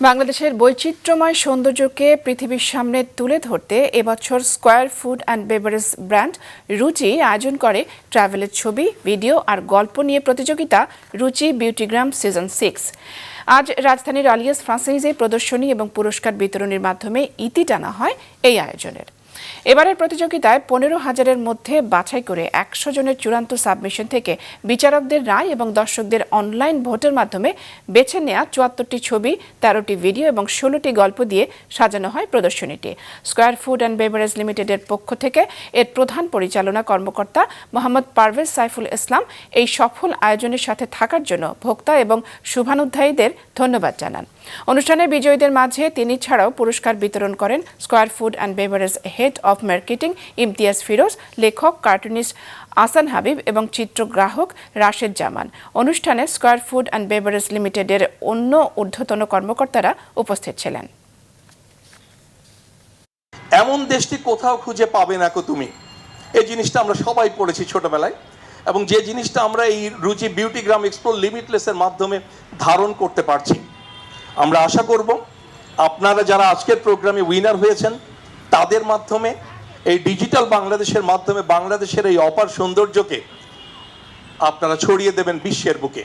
বাংলাদেশের বৈচিত্র্যময় সৌন্দর্যকে পৃথিবীর সামনে তুলে ধরতে এবছর Square food and beverage brand Ruchi আয়োজন করে। ট্রাভেলের ছবি, ভিডিও আর গল্প নিয়ে প্রতিযোগিতা রুচি বিউটিগ্রাম সিজন সিক্স আজ রাজধানীর আলিয়াস ফ্রান্সাইজে প্রদর্শনী এবং পুরস্কার বিতরণের মাধ্যমে ইতি টানা হয় এই আয়োজনের। এবারের প্রতিযোগিতায় পনেরো হাজারের মধ্যে বাছাই করে একশো জনের চূড়ান্ত সাবমিশন থেকে বিচারকদের রায় এবং দর্শকদের অনলাইন ভোটের মাধ্যমে বেছে নেওয়া চুয়াত্তরটি ছবি, তেরোটি ভিডিও এবং ষোলোটি গল্প দিয়ে সাজানো হয় প্রদর্শনীটি। স্কোয়ার ফুড অ্যান্ড বেভারেজ লিমিটেডের পক্ষ থেকে এর প্রধান পরিচালনা কর্মকর্তা মোহাম্মদ পারভেজ সাইফুল ইসলাম এই সফল আয়োজনের সাথে থাকার জন্য ভোক্তা এবং শুভানুধ্যায়ীদের ধন্যবাদ জানান। অনুষ্ঠানে বিজয়ীদের মাঝে তিনি ছাড়াও পুরস্কার বিতরণ করেন square food and beverage head of marketing Imtiaz Feroz লেখক কার্টুনিস্ট আসান হাবিব এবং চিত্রগ্রাহক রাশেদ জামান। অনুষ্ঠানে স্কয়ার ফুড অ্যান্ড বেভারেজ লিমিটেডের অন্য ঊর্ধ্বতন কর্মকর্তারা উপস্থিত ছিলেন। এমন দেশটি কোথাও খুঁজে পাবে না কো তুমি। এই জিনিসটা আমরা সবাই পড়েছি ছোটবেলায় এবং যে জিনিসটা আমরা এই রুচি বিউটি গ্রাম এক্সপ্লোর লিমিটলেসের মাধ্যমে ধারণ করতে পারছি। আমরা আশা করব আপনারা যারা আজকের প্রোগ্রামে উইনার হয়েছেন তাদের মাধ্যমে, এই ডিজিটাল বাংলাদেশের মাধ্যমে বাংলাদেশের এই অপার সৌন্দর্যকে আপনারা ছড়িয়ে দেবেন বিশ্বের বুকে।